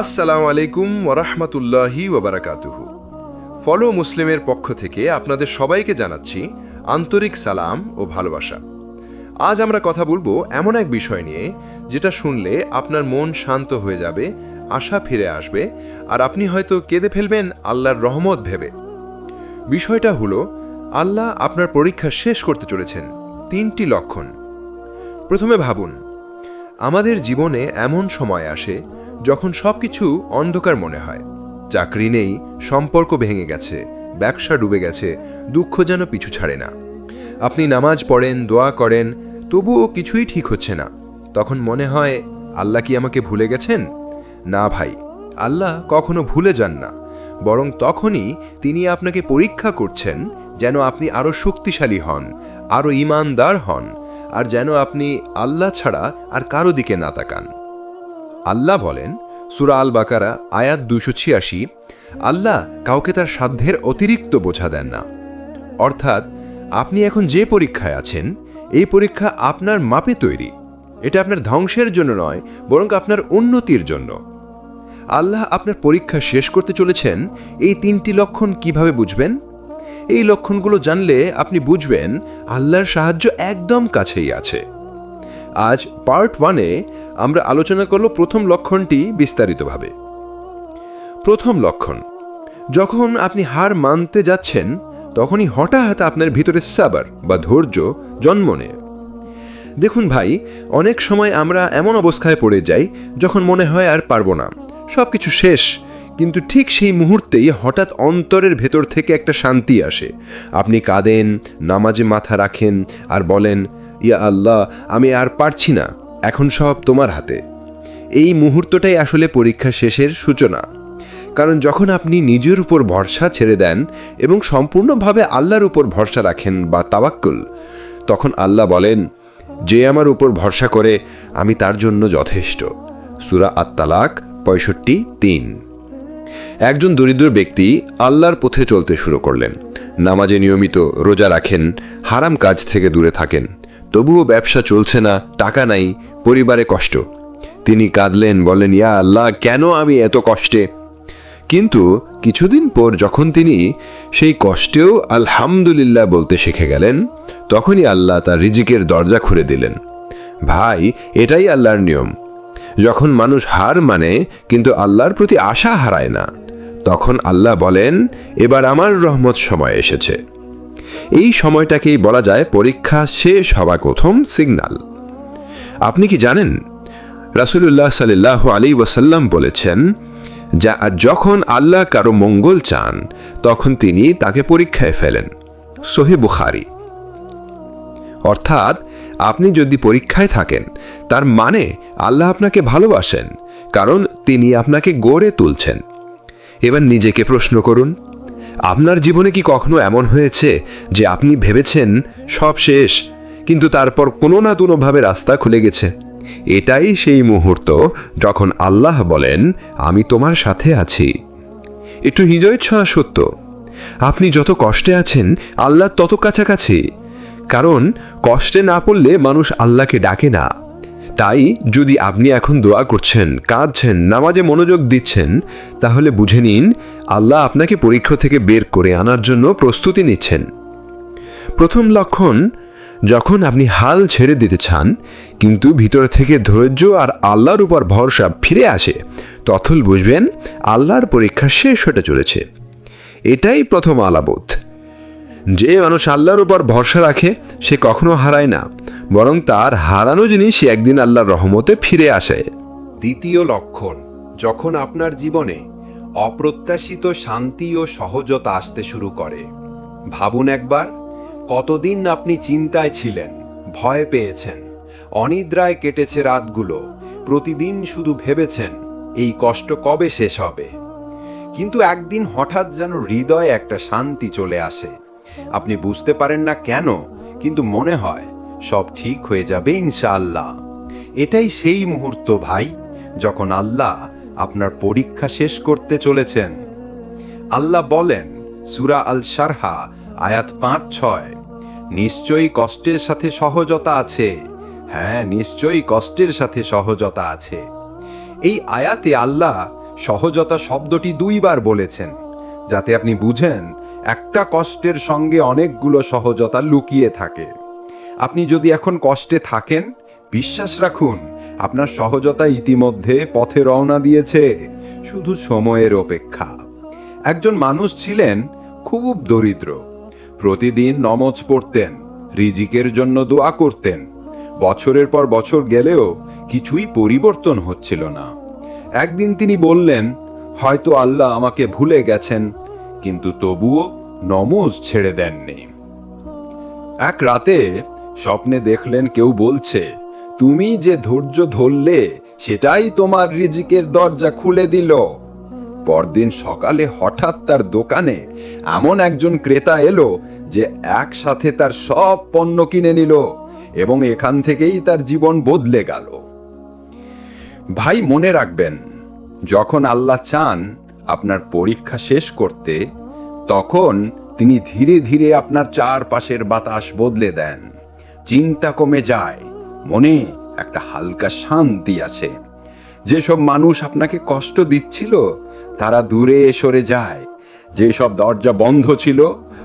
আসসালামু আলাইকুম ওরহমতুল্লাহি ওবরাকাতুহু ফলো মুসলিমের পক্ষ থেকে আপনাদের সবাইকে জানাচ্ছি আন্তরিক সালাম ও ভালোবাসা। আজ আমরা কথা বলব এমন এক বিষয় নিয়ে, যেটা শুনলে আপনার মন শান্ত হয়ে যাবে, আশা ফিরে আসবে, আর আপনি হয়তো কেঁদে ফেলবেন আল্লাহর রহমত ভেবে। বিষয়টা হলো, আল্লাহ আপনার পরীক্ষা শেষ করতে চলেছেন তিনটি লক্ষণ। প্রথমে ভাবুন, আমাদের জীবনে এমন সময় আসে যখন সবকিছু অন্ধকার মনে হয়। চাকরি নেই, সম্পর্ক ভেঙে গেছে, ব্যবসা ডুবে গেছে, দুঃখ যেন পিছু ছাড়ে না। আপনি নামাজ পড়েন, দোয়া করেন, তবুও কিছুই ঠিক হচ্ছে না। তখন মনে হয়, আল্লাহ কি আমাকে ভুলে গেছেন? না ভাই, আল্লাহ কখনো ভুলে যান না। বরং তখনই তিনি আপনাকে পরীক্ষা করছেন যেন আপনি আরও শক্তিশালী হন, আরও ইমানদার হন, আর যেন আপনি আল্লাহ ছাড়া আর কারও দিকে না তাকান। আল্লাহ বলেন, সুরা আল বাকারা আয়াত দুশো ছিয়াশি, আল্লাহ কাউকে তার সাধ্যের অতিরিক্ত বোঝা দেন না। অর্থাৎ, আপনি এখন যে পরীক্ষায় আছেন, এই পরীক্ষা আপনার মাপে তৈরি। এটা আপনার ধ্বংসের জন্য নয়, বরং আপনার উন্নতির জন্য। আল্লাহ আপনার পরীক্ষা শেষ করতে চলেছেন, এই তিনটি লক্ষণ কীভাবে বুঝবেন? এই লক্ষণগুলো জানলে আপনি বুঝবেন, আল্লাহর সাহায্য একদম কাছেই আছে। আজ পার্ট ওয়ানে আমরা আলোচনা করব প্রথম লক্ষণটি বিস্তারিতভাবে। প্রথম লক্ষণ, যখন আপনি হার মানতে যাচ্ছেন, তখনই হঠাৎ আপনার ভিতরে সাবার বা ধৈর্য জন্ম নেয়। দেখুন ভাই, অনেক সময় আমরা এমন অবস্থায় পড়ে যাই, যখন মনে হয় আর পারব না। সব কিছু শেষ, কিন্তু ঠিক সেই মুহূর্তেই হঠাৎ অন্তরের ভেতর থেকে একটা শান্তি আসে। আপনি কাঁদেন, নামাজে মাথা রাখেন, আর বলেন ইয়া আল্লাহ, আমি আর পারছি না। এখন সব তোমার হাতে। এই মুহূর্তটাই আসলে পরীক্ষা শেষের সূচনা। কারণ যখন আপনি নিজের উপর ভরসা ছেড়ে দেন এবং সম্পূর্ণভাবে আল্লাহর উপর ভরসা রাখেন বা তাওয়াক্কুল, তখন আল্লাহ বলেন, যে আমার উপর ভরসা করে, আমি তার জন্য যথেষ্ট। সুরা আত্মালাক পঁয়ষট্টি, তিন। একজন দরিদ্র ব্যক্তি আল্লাহর পথে চলতে শুরু করলেন। নামাজে নিয়মিত রোজা রাখেন, হারাম কাজ থেকে দূরে থাকেন। তবুও ব্যবসা চলছে না, টাকা নাই, পরিবারে কষ্ট। তিনি কাঁদলেন বলেন ইয়া আল্লাহ, কেন আমি এত কষ্টে? কিন্তু কিছুদিন পর যখন তিনি সেই কষ্টেও আলহামদুলিল্লাহ বলতে শিখে গেলেন, তখনই আল্লাহ তার রিজিকের দরজা খুলে দিলেন। ভাই, এটাই আল্লাহর নিয়ম। যখন মানুষ হার মানে কিন্তু আল্লাহর প্রতি আশা হারায় না, তখন আল্লাহ বলেন, এবার আমার রহমত সময় এসেছে। এই সময়টাকেই বলা যায় পরীক্ষা শেষ হওয়া প্রথম সিগনাল। আপনি কি জানেন? রাসুলুল্লাহ সাল্লাহ আলী ওয়াসাল্লাম বলেছেন, যা যখন আল্লাহ কারও মঙ্গল চান, তখন তিনি তাকে পরীক্ষায় ফেলেন। সোহে বুখারি। অর্থাৎ, আপনি যদি পরীক্ষায় থাকেন, তার মানে আল্লাহ আপনাকে ভালোবাসেন, কারণ তিনি আপনাকে গড়ে তুলছেন। এবার নিজেকে প্রশ্ন করুন আপনার জীবনে কি কখনো এমন হয়েছে যে আপনি ভেবেছেন সব শেষ, কিন্তু তারপর কোনো না কোনোভাবে রাস্তা খুলে গেছে? এটাই সেই মুহূর্ত যখন আল্লাহ বলেন, আমি তোমার সাথে আছি। একটু হৃদয় ছোঁয়া সত্য। আপনি যত কষ্টে আছেন, আল্লাহ তত কাছাকাছি। কারণ কষ্টে না পড়লে মানুষ আল্লাহকে ডাকে না। তাই যদি আপনি এখন দোয়া করছেন, কাঁদছেন, নামাজে মনোযোগ দিচ্ছেন, তাহলে বুঝে নিন, আল্লাহ আপনাকে পরীক্ষা থেকে বের করে আনার জন্য প্রস্তুতি নিচ্ছেন। প্রথম লক্ষণ, যখন আপনি হাল ছেড়ে দিতে চান, কিন্তু ভিতর থেকে ধৈর্য আর আল্লাহর উপর ভরসা ফিরে আসে তথল বুঝবেন, আল্লাহর পরীক্ষা শেষ হতে চলেছে। এটাই প্রথম আলাবোধ যে মানুষ আল্লাহর উপর ভরসা রাখে, সে কখনো হারায় না। বরং তার হারানো জিনিস একদিন আল্লাহর রহমতে ফিরে আসে। দ্বিতীয় লক্ষণ, যখন আপনার জীবনে অপ্রত্যাশিত শান্তি ও সহজতা আসতে শুরু করে। ভাবুন একবার, কতদিন আপনি চিন্তায় ছিলেন, ভয় পেয়েছেন, অনিদ্রায় কেটেছে রাতগুলো, প্রতিদিন শুধু ভেবেছেন, এই কষ্ট কবে শেষ হবে? কিন্তু একদিন হঠাৎ যেন হৃদয়ে একটা শান্তি চলে আসে। আপনি বুঝতে পারেন না কেন, কিন্তু মনে হয় সব ঠিক হয়ে যাবে ইনশাআল্লাহ। এটাই সেই মুহূর্ত ভাই, যখন আল্লাহ আপনার পরীক্ষা শেষ করতে চলেছেন। আল্লাহ বলেন, সুরা আল সারহা আয়াত পাঁচ, ছয়, নিশ্চয়ই কষ্টের সাথে সহজতা আছে। হ্যাঁ নিশ্চয়ই কষ্টের সাথে সহজতা আছে। এই আয়াতে আল্লাহ সহজতা শব্দটি দুইবার বলেছেন, যাতে আপনি বুঝেন একটা কষ্টের সঙ্গে অনেকগুলো সহজতা লুকিয়ে থাকে। আপনি যদি এখন কষ্টে থাকেন, বিশ্বাস রাখুন, আপনার সহজতা ইতিমধ্যে পথে রওনা দিয়েছে, শুধু সময়ের অপেক্ষা। একজন মানুষ ছিলেন খুব দরিদ্র। প্রতিদিন নমজ পড়তেন, রিজিকের জন্য দোয়া করতেন। বছরের পর বছর গেলেও কিছুই পরিবর্তন হচ্ছিল না। একদিন তিনি বললেন, হয়তো আল্লাহ আমাকে ভুলে গেছেন কিন্তু তবুও নমজ ছেড়ে দেননি। এক রাতে স্বপ্নে দেখলেন কেউ বলছে, তুমি যে ধৈর্য ধরলে, সেটাই তোমার রিজিকের দরজা খুলে দিল। পরদিন সকালে হঠাৎ তার দোকানে এমন একজন ক্রেতা এলো যে একসাথে তার সব পণ্য কিনে নিল এবং এখান থেকেই তার জীবন বদলে গেল। ভাই মনে রাখবেন, যখন আল্লাহ চান আপনার পরীক্ষা শেষ করতে, তখন তিনি ধীরে ধীরে আপনার চারপাশের বাতাস বদলে দেন। চিন্তা কমে যায়, মনে একটা হালকা শান্তি আসে। যেসব মানুষ আপনাকে কষ্ট দিচ্ছিল, তারা দূরে সরে যায়। যেসব দরজা বন্ধ ছিল,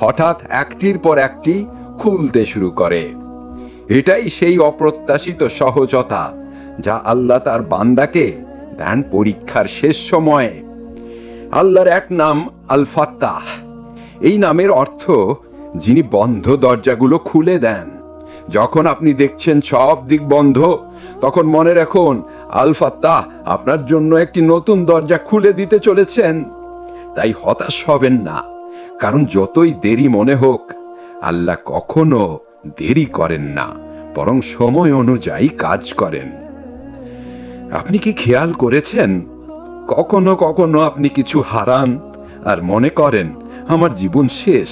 হঠাৎ একটির পর একটি খুলতে শুরু করে। এটাই সেই অপ্রত্যাশিত সহজতা, যা আল্লাহ তার বান্দাকে দেন পরীক্ষার শেষ সময়ে। আল্লাহর এক নাম আল ফাত্তাহ এই নামের অর্থ যিনি বন্ধ দরজাগুলো খুলে দেন। যখন আপনি দেখছেন সব দিক বন্ধ, তখন মনে রাখুন আল ফাত্তাহ আপনার জন্য একটি নতুন দরজা খুলে দিতে চলেছেন। তাই হতাশ হবেন না, কারণ যতই দেরি মনে হোক, আল্লাহ কখনো দেরি করেন না, বরং সময় অনুযায়ী কাজ করেন। আপনি কি খেয়াল করেছেন কখনো কখনো আপনি কিছু হারান আর মনে করেন, আমার জীবন শেষ।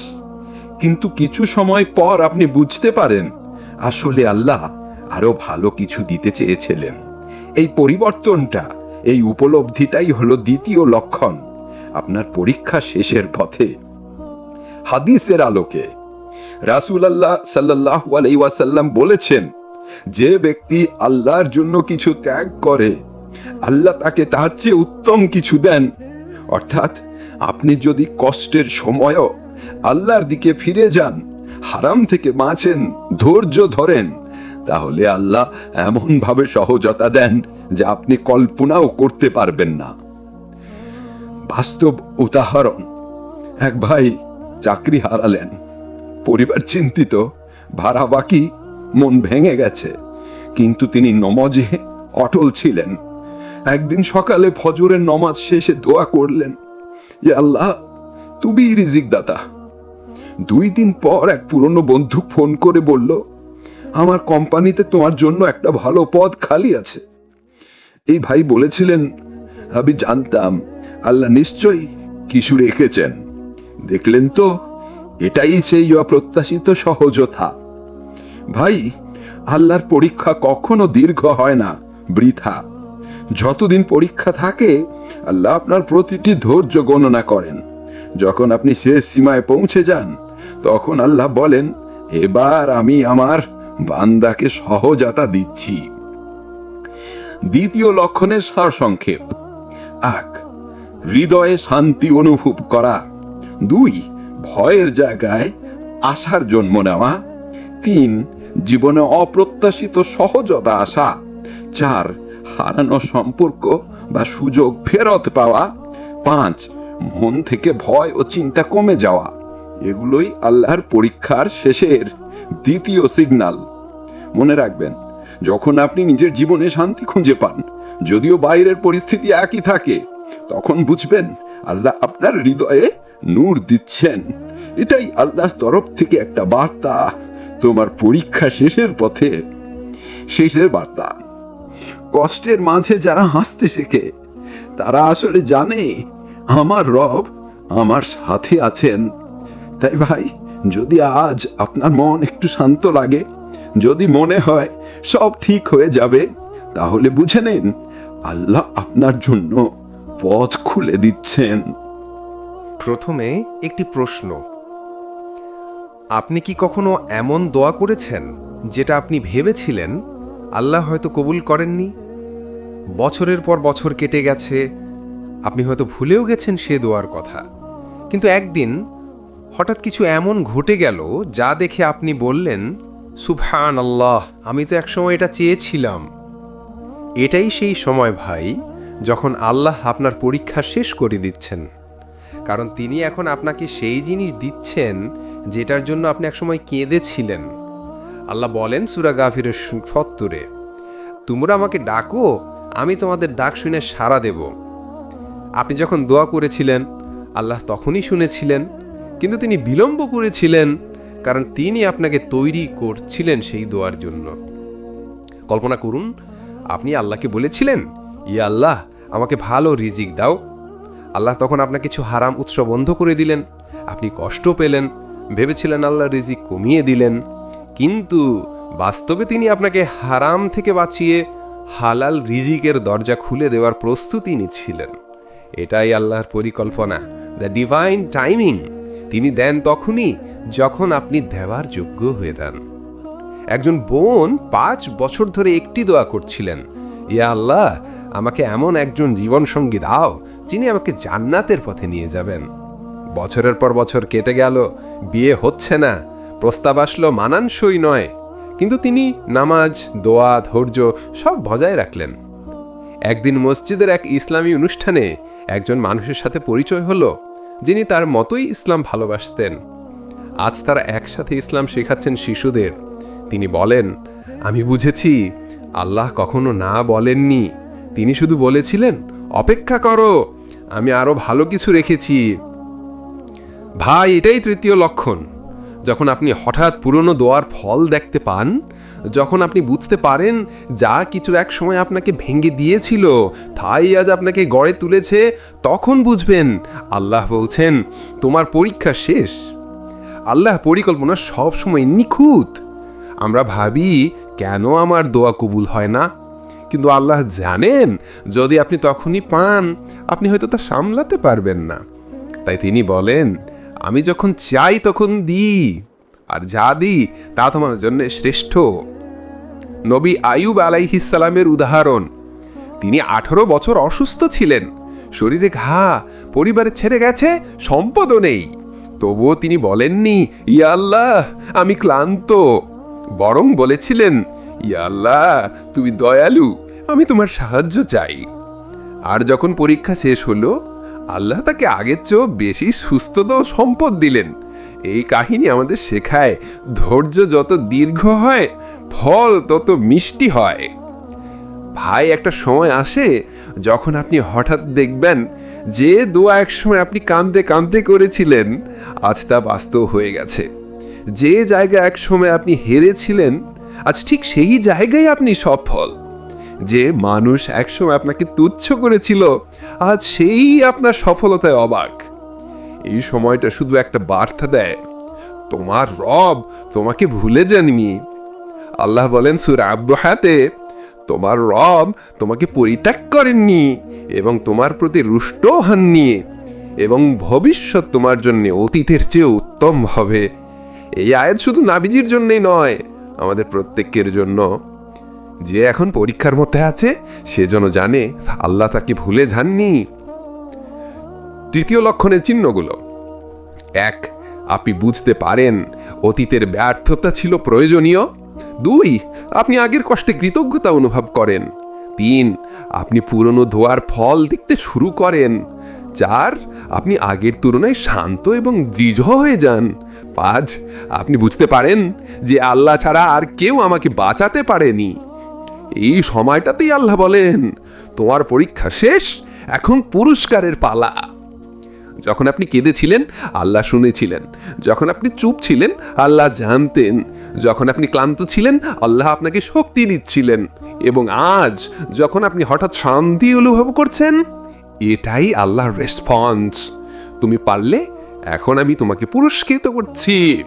কিন্তু কিছু সময় পর আপনি বুঝতে পারেন, আসলে আল্লাহ আরও ভালো কিছু দিতে চেয়েছিলেন। এই পরিবর্তনটা, এই উপলব্ধিটাই হলো দ্বিতীয় লক্ষণ আপনার পরীক্ষা শেষের পথে। হাদিসের আলোকে রাসূল আল্লাহ সাল্লাহ আলাইসাল্লাম বলেছেন, যে ব্যক্তি আল্লাহর জন্য কিছু ত্যাগ করে আল্লাহ তাকে তার চেয়ে উত্তম কিছু দেন। অর্থাৎ, আপনি যদি কষ্টের সময়ও আল্লাহর দিকে ফিরে যান, হারাম থেকে বাঁচেন, ধৈর্য ধরেন, তাহলে আল্লাহ এমন ভাবে সহজতা দেন যে আপনি কল্পনাও করতে পারবেন না। বাস্তব উদাহরণ, এক ভাই চাকরি হারালেন। পরিবার চিন্তিত ভাড়া বাকি মন ভেঙে গেছে। কিন্তু তিনি নমাজে, অটল ছিলেন। একদিন সকালে ফজরের নমাজ শেষে দোয়া করলেন যে আল্লাহ, তুমি রিজিক দাতা দুই দিন পর এক পুরনো বন্ধু ফোন করে বলল, আমার কোম্পানিতে তোমার জন্য একটা ভালো পদ খালি আছে। এই ভাই বলেছিলেন, আমি জানতাম আল্লাহ নিশ্চয়ই কিছু রেখেছেন। দেখলেন তো, এটাই সেই অপ্রত্যাশিত সহজতা। ভাই, আল্লাহর পরীক্ষা কখনো দীর্ঘ হয় না, বৃথা। যতদিন পরীক্ষা থাকে, আল্লাহ আপনার প্রতিটি ধৈর্য গণনা করেন। যখন আপনি শেষ সীমায় পৌঁছে যান, তখন আল্লাহ বলেন, এবার আমি আমার বান্দাকে সহজতা দিচ্ছি। দ্বিতীয় লক্ষণের সারসংক্ষেপ এক, হৃদয়ে শান্তি অনুভব করা। দুই, ভয়ের জায়গায় আশার জন্ম নেওয়া। তিন, জীবনে অপ্রত্যাশিত সহজতা আসা। চার হারানো সম্পর্ক বা সুযোগ ফেরত পাওয়া, পাঁচ, মন থেকে ভয় ও চিন্তা কমে যাওয়া, এগুলোই আল্লাহর পরীক্ষার শেষের দ্বিতীয় সিগন্যাল মনে রাখবেন, যখন আপনি নিজের জীবনে শান্তি খুঁজে পান, যদিও বাইরের পরিস্থিতি একই থাকে, তখন বুঝবেন আল্লাহ আপনার হৃদয়ে নূর দিচ্ছেন। এটাই আল্লাহর তরফ থেকে একটা বার্তা, তোমার পরীক্ষা শেষের পথে। শেষের বার্তা। কষ্টের মাঝে যারা হাসতে শেখে, তারা আসলে জানে আমার রব আমার সাথে আছেন। তাই ভাই, যদি আজ আপনার মন একটু শান্ত লাগে, যদি মনে হয় সব ঠিক হয়ে যাবে, তাহলে বুঝে নিন আল্লাহ আপনার জন্য পথ খুলে দিচ্ছেন। প্রথমে একটি প্রশ্ন। আপনি কি কখনো এমন দোয়া করেছেন যেটা আপনি ভেবেছিলেন? আল্লাহ হয়তো কবুল করেননি। বছরের পর বছর কেটে গেছে। আপনি হয়তো ভুলেও গেছেন সে দোয়ার কথা। কিন্তু একদিন হঠাৎ কিছু এমন ঘটে গেল, যা দেখে আপনি বললেন সুবহান আল্লাহ আমি তো একসময় এটা চেয়েছিলাম। এটাই সেই সময় ভাই, যখন আল্লাহ আপনার পরীক্ষা শেষ করে দিচ্ছেন। কারণ তিনি এখন আপনাকে সেই জিনিস দিচ্ছেন, যেটার জন্য আপনি একসময় কেঁদেছিলেন। আল্লাহ বলেন সুরা গাফিরের সত্তরে, তোমরা আমাকে ডাকো আমি তোমাদের ডাক শুনে সাড়া দেব। আপনি যখন দোয়া করেছিলেন, আল্লাহ তখনই শুনেছিলেন, কিন্তু তিনি বিলম্ব করেছিলেন, কারণ তিনি আপনাকে তৈরি করছিলেন সেই দোয়ার জন্য। কল্পনা করুন, আপনি আল্লাহকে বলেছিলেন, ইয়া আল্লাহ, আমাকে ভালো রিজিক দাও। আল্লাহ তখন আপনাকে কিছু হারাম উৎস বন্ধ করে দিলেন, আপনি কষ্ট পেলেন, ভেবেছিলেন আল্লাহ রিজিক কমিয়ে দিলেন, কিন্তু বাস্তবে তিনি আপনাকে হারাম থেকে বাঁচিয়ে হালাল রিজিকের দরজা খুলে দেওয়ার প্রস্তুতি নিচ্ছিলেন। এটাই আল্লাহর পরিকল্পনা। দ্য ডিভাইন টাইমিং তিনি দেন তখনই যখন আপনি দেওয়ার যোগ্য হয়ে দেন একজন বোন পাঁচ বছর ধরে একটি দোয়া করছিলেন, ইয়া আল্লাহ, আমাকে এমন একজন জীবনসঙ্গী দাও, যিনি আমাকে জান্নাতের পথে নিয়ে যাবেন। বছরের পর বছর কেটে গেল, বিয়ে হচ্ছে না, প্রস্তাব আসলো মানানসই নয়। কিন্তু তিনি নামাজ, দোয়া, ধৈর্য সব বজায় রাখলেন। একদিন মসজিদের এক ইসলামী অনুষ্ঠানে একজন মানুষের সাথে পরিচয় হলো, যিনি তার মতোই ইসলাম ভালোবাসতেন। আজ তারা একসাথে ইসলাম শেখাচ্ছেন শিশুদের। তিনি বলেন, আমি বুঝেছি, আল্লাহ কখনো না বলেননি। তিনি শুধু বলেছিলেন, অপেক্ষা করো, আমি আরও ভালো কিছু রেখেছি। ভাই, এটাই তৃতীয় লক্ষণ যখন আপনি হঠাৎ পুরনো দোয়ার ফল দেখতে পান, যখন আপনি বুঝতে পারেন যা কিছু এক সময় আপনাকে ভেঙে দিয়েছিল, তাই আজ আপনাকে গড়ে তুলেছে, তখন বুঝবেন আল্লাহ বলছেন, তোমার পরীক্ষা শেষ। আল্লাহ পরিকল্পনা সব সময় নিখুঁত। আমরা ভাবি, কেন আমার দোয়া কবুল হয় না? কিন্তু আল্লাহ জানেন, যদি আপনি তখনই পান, আপনি হয়তো তা সামলাতে পারবেন না। তাই তিনি বলেন আমি যখন চাই তখন দিই, আর যা দিই তা তোমার জন্য শ্রেষ্ঠ। নবী আয়ুব আলাইহিসালামের উদাহরণ, তিনি আঠারো বছর অসুস্থ ছিলেন, শরীরে ঘা, পরিবারে ছেড়ে গেছে, সম্পদও নেই। তবুও তিনি বলেননি, ইয়া আল্লাহ, আমি ক্লান্ত। বরং বলেছিলেন, ইয়া আল্লাহ, তুমি দয়ালু, আমি তোমার সাহায্য চাই। আর যখন পরীক্ষা শেষ হলো আল্লাহ তাকে আগের চেয়েও বেশি সুস্থতা ও সম্পদ দিলেন। এই কাহিনী আমাদের শেখায়, ধৈর্য যত দীর্ঘ হয়, ফল তত মিষ্টি হয়। ভাই, একটা সময় আসে যখন আপনি হঠাৎ দেখবেন যে দোয়া এক সময় আপনি কাঁদতে কাঁদতে করেছিলেন, আজ তা বাস্তব হয়ে গেছে। যে জায়গা এক সময় আপনি হেরেছিলেন, আজ ঠিক সেই জায়গায় আপনি সফল। যে মানুষ একসময় আপনাকে তুচ্ছ করেছিল আজ সেই আপনার সফলতায় অবাক। এই সময়টা শুধু একটা বার্তা দেয়, তোমার রব তোমাকে ভুলে যাননি। আল্লাহ বলেন সুর হাতে তোমার রব তোমাকে পরিত্যাগ করেননি এবং তোমার প্রতি রুষ্ট হননি এবং ভবিষ্যৎ তোমার জন্য অতীতের চেয়ে উত্তম হবে। এই আয়াত শুধু নাবিজির জন্যই নয়, আমাদের প্রত্যেকের জন্য। যে এখন পরীক্ষার মধ্যে আছে, সে যেন জানে আল্লাহ তাকে ভুলে যাননি। তৃতীয় লক্ষণের চিহ্নগুলো। এক, আপনি বুঝতে পারেন, অতীতের ব্যর্থতা ছিল প্রয়োজনীয়। দুই, আপনি আগের কষ্টে কৃতজ্ঞতা অনুভব করেন। তিন, আপনি পুরনো ধোয়ার ফল দেখতে শুরু করেন। চার, আপনি আগের তুলনায় শান্ত এবং দৃঢ় হয়ে যান। পাঁচ, আপনি বুঝতে পারেন যে আল্লাহ ছাড়া আর কেউ আমাকে বাঁচাতে পারেনি। এই সময়টাতেই আল্লাহ বলেন, তোমার পরীক্ষা শেষ, এখন পুরস্কারের পালা। যখন আপনি কেঁদেছিলেন, আল্লাহ শুনেছিলেন। যখন আপনি চুপ ছিলেন, আল্লাহ জানতেন। যখন আপনি ক্লান্ত ছিলেন, আল্লাহ আপনাকে শক্তি দিচ্ছিলেন। এবং আজ যখন আপনি হঠাৎ শান্তি অনুভব করছেন, এটাই আল্লাহর রেসপন্স তুমি পারলে, এখন আমি তোমাকে পুরস্কৃত করছি।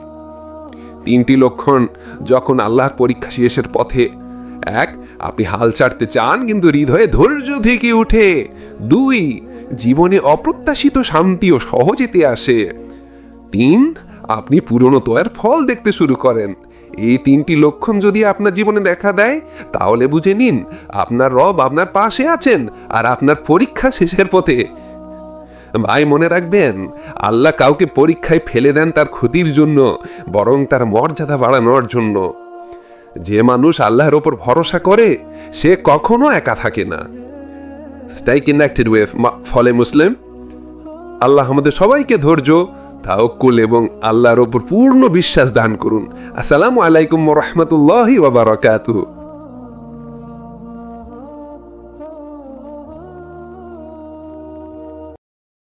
তিনটি লক্ষণ যখন আল্লাহর পরীক্ষা শেষের পথে। এক আপনি হাল ছাড়তে চান, কিন্তু হৃদয়ে ধৈর্য থেকে উঠে দুই, জীবনে অপ্রত্যাশিত শান্তি ও সহজেতে আসে। তিন, আপনি পুরনো তোয়ার ফল দেখতে শুরু করেন। এই তিনটি লক্ষণ যদি আপনার জীবনে দেখা দেয়, তাহলে বুঝে নিন আপনার রব আপনার পাশে আছেন আর আপনার পরীক্ষা শেষের পথে। ভাই, মনে রাখবেন, আল্লাহ কাউকে পরীক্ষায় ফেলে দেন তার ক্ষতির জন্য, বরং তার মর্যাদা বাড়ানোর জন্য। যে মানুষ আল্লাহর ওপর ভরসা করে, সে কখনো একা থাকে না। স্টাই কানেক্টেড ওয়েফ ফলে মুসলিম আল্লাহ আমাদের সবাইকে ধৈর্য তাওকুল এবং আল্লাহর ওপর পূর্ণ বিশ্বাস দান করুন। আসসালামু আলাইকুম রহমতুল্লাহি ওয়া বারাকাতুহু।